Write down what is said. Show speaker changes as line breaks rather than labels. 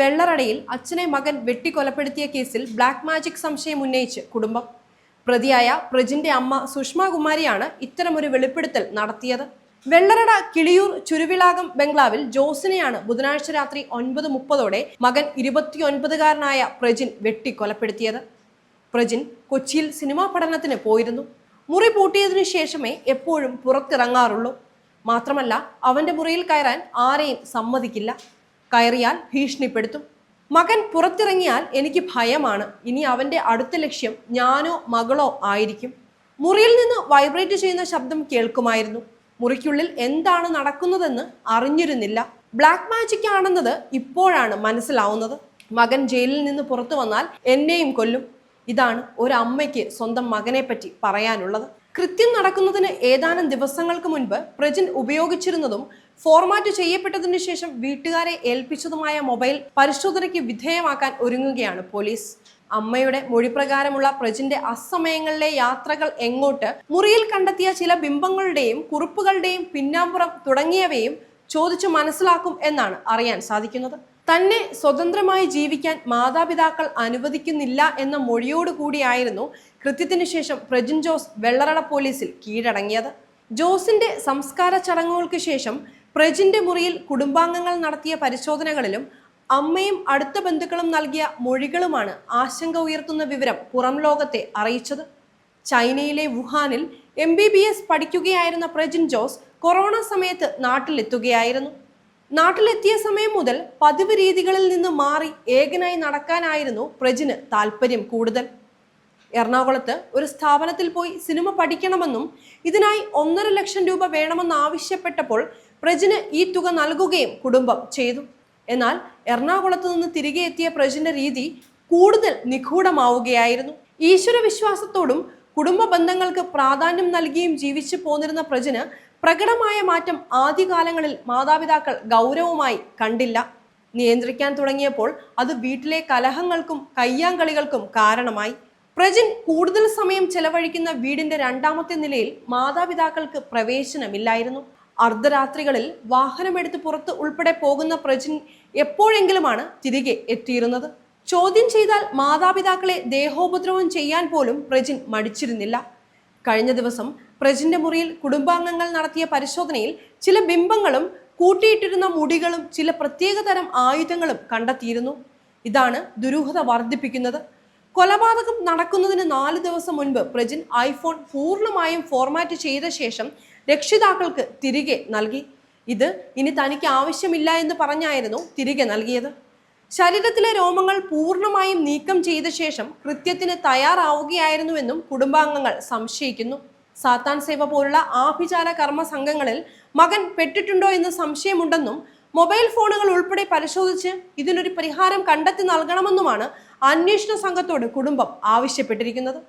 വെള്ളറടയിൽ അച്ഛനെ മകൻ വെട്ടിക്കൊലപ്പെടുത്തിയ കേസിൽ ബ്ലാക്ക് മാജിക് സംശയം ഉന്നയിച്ച് കുടുംബം. പ്രതിയായ പ്രജിന്റെ അമ്മ സുഷമ കുമാരിയാണ് ഇത്തരമൊരു വെളിപ്പെടുത്തൽ നടത്തിയത്. വെള്ളറട കിളിയൂർ ചുരുവിളാകം ബംഗ്ലാവിൽ ജോസിനെയാണ് ബുധനാഴ്ച രാത്രി ഒൻപത് മുപ്പതോടെ മകൻ ഇരുപത്തിയൊൻപതുകാരനായ പ്രജിൻ വെട്ടിക്കൊലപ്പെടുത്തിയത്. പ്രജിൻ കൊച്ചിയിൽ സിനിമാ പഠനത്തിന് പോയിരുന്നു. മുറി പൂട്ടിയതിനു ശേഷമേ എപ്പോഴും പുറത്തിറങ്ങാറുള്ളൂ. മാത്രമല്ല അവന്റെ മുറിയിൽ കയറാൻ ആരെയും സമ്മതിക്കില്ല. കയറിയാൽ ഭീഷണിപ്പെടുത്തും. മകൻ പുറത്തിറങ്ങിയാൽ എനിക്ക് ഭയമാണ്. ഇനി അവന്റെ അടുത്ത ലക്ഷ്യം ഞാനോ മകളോ ആയിരിക്കും. മുറിയിൽ നിന്ന് വൈബ്രേറ്റ് ചെയ്യുന്ന ശബ്ദം കേൾക്കുമായിരുന്നു. മുറിക്കുള്ളിൽ എന്താണ് നടക്കുന്നതെന്ന് അറിഞ്ഞിരുന്നില്ല. ബ്ലാക്ക് മാജിക് ആണെന്നത് ഇപ്പോഴാണ് മനസ്സിലാവുന്നത്. മകൻ ജയിലിൽ നിന്ന് പുറത്തു വന്നാൽ എന്നെയും കൊല്ലും. ഇതാണ് ഒരു അമ്മയ്ക്ക് സ്വന്തം മകനെ പറ്റി പറയാനുള്ളത്. കൃത്യം നടക്കുന്നതിന് ഏതാനും ദിവസങ്ങൾക്ക് മുൻപ് പ്രജിൻ ഉപയോഗിച്ചിരുന്നതും ഫോർമാറ്റ് ചെയ്യപ്പെട്ടതിനു ശേഷം വീട്ടുകാരെ ഏൽപ്പിച്ചതുമായ മൊബൈൽ പരിശോധനയ്ക്ക് വിധേയമാക്കാൻ ഒരുങ്ങുകയാണ് പോലീസ് അമ്മയുടെ മൊഴിപ്രകാരമുള്ള പ്രജിന്റെ അസമയങ്ങളിലെ യാത്രകൾ എങ്ങോട്ട് മുറിയിൽ കണ്ടെത്തിയ ചില ബിംബങ്ങളുടെയും കുറിപ്പുകളുടെയും പിന്നാമ്പുറം തുടങ്ങിയവയും ചോദിച്ചു മനസ്സിലാക്കും എന്നാണ് അറിയാൻ സാധിക്കുന്നത്. തന്നെ സ്വതന്ത്രമായി ജീവിക്കാൻ മാതാപിതാക്കൾ അനുവദിക്കുന്നില്ല എന്ന മൊഴിയോട് കൂടിയായിരുന്നു കൃത്യത്തിനു ശേഷം പ്രജിൻ ജോസ് വെള്ളറട പോലീസിൽ കീഴടങ്ങിയത്. ജോസിന്റെ സംസ്കാര ചടങ്ങുകൾക്ക് ശേഷം പ്രജിന്റെ മുറിയിൽ കുടുംബാംഗങ്ങൾ നടത്തിയ പരിശോധനകളിലും അമ്മയും അടുത്ത ബന്ധുക്കളും നൽകിയ മൊഴികളുമാണ് ആശങ്ക ഉയർത്തുന്ന വിവരം പുറം ലോകത്തെ അറിയിച്ചത്. ചൈനയിലെ വുഹാനിൽ എം ബി ബി എസ് പഠിക്കുകയായിരുന്ന പ്രജിൻ ജോസ് കൊറോണ സമയത്ത് നാട്ടിലെത്തുകയായിരുന്നു. നാട്ടിലെത്തിയ സമയം മുതൽ പതിവ് രീതികളിൽ നിന്ന് മാറി ഏകനായി നടക്കാനായിരുന്നു പ്രജിന് താല്പര്യം കൂടുതൽ. എറണാകുളത്ത് ഒരു സ്ഥാപനത്തിൽ പോയി സിനിമ പഠിക്കണമെന്നും ഇതിനായി ഒന്നര ലക്ഷം രൂപ വേണമെന്ന് ആവശ്യപ്പെട്ടപ്പോൾ പ്രജിന് ഈ തുക നൽകുകയും കുടുംബം ചെയ്തു. എന്നാൽ എറണാകുളത്ത് നിന്ന് തിരികെ എത്തിയ പ്രജിന്റെ രീതി കൂടുതൽ നിഗൂഢമാവുകയായിരുന്നു. ഈശ്വര വിശ്വാസത്തോടും കുടുംബ ബന്ധങ്ങൾക്ക് പ്രാധാന്യം നൽകിയും ജീവിച്ചു പോന്നിരുന്ന പ്രജിന് പ്രകടമായ മാറ്റം ആദ്യകാലങ്ങളിൽ മാതാപിതാക്കൾ ഗൗരവമായി കണ്ടില്ല. നിയന്ത്രിക്കാൻ തുടങ്ങിയപ്പോൾ അത് വീട്ടിലെ കലഹങ്ങൾക്കും കയ്യാങ്കളികൾക്കും കാരണമായി. പ്രജിൻ കൂടുതൽ സമയം ചെലവഴിക്കുന്ന വീടിന്റെ രണ്ടാമത്തെ നിലയിൽ മാതാപിതാക്കൾക്ക് പ്രവേശനമില്ലായിരുന്നു. അർദ്ധരാത്രികളിൽ വാഹനമെടുത്ത് പുറത്ത് ഉൾപ്പെടെ പോകുന്ന പ്രജിൻ എപ്പോഴെങ്കിലുമാണ് തിരികെ എത്തിയിരുന്നത്? ചോദ്യം ചെയ്താൽ മാതാപിതാക്കളെ ദേഹോപദ്രവം ചെയ്യാൻ പോലും പ്രജിൻ മടിച്ചിരുന്നില്ല. കഴിഞ്ഞ ദിവസം പ്രജിന്റെ മുറിയിൽ കുടുംബാംഗങ്ങൾ നടത്തിയ പരിശോധനയിൽ ചില ബിംബങ്ങളും കൂട്ടിയിട്ടിരുന്ന മുടികളും ചില പ്രത്യേകതരം ആയുധങ്ങളും കണ്ടെത്തിയിരുന്നു. ഇതാണ് ദുരൂഹത വർദ്ധിപ്പിക്കുന്നത്. കൊലപാതകം നടക്കുന്നതിന് നാല് ദിവസം മുൻപ് പ്രജിൻ ഐഫോൺ പൂർണമായും ഫോർമാറ്റ് ചെയ്ത ശേഷം രക്ഷിതാക്കൾക്ക് തിരികെ നൽകി. ഇത് ഇനി തനിക്ക് ആവശ്യമില്ല എന്ന് പറഞ്ഞായിരുന്നു തിരികെ നൽകിയത്. ശരീരത്തിലെ രോമങ്ങൾ പൂർണമായും നീക്കം ചെയ്ത ശേഷം കൃത്യത്തിന് തയ്യാറാവുകയായിരുന്നുവെന്നും കുടുംബാംഗങ്ങൾ സംശയിക്കുന്നു. സാത്താൻ സേവ പോലുള്ള ആഭിചാര കർമ്മ സംഘങ്ങളിൽ മകൻ പെട്ടിട്ടുണ്ടോ എന്ന് സംശയമുണ്ടെന്നും മൊബൈൽ ഫോണുകൾ ഉൾപ്പെടെ പരിശോധിച്ച് ഇതിനൊരു പരിഹാരം കണ്ടെത്തി നൽകണമെന്നുമാണ് അന്വേഷണ സംഘത്തോട് കുടുംബം ആവശ്യപ്പെട്ടിരിക്കുന്നത്.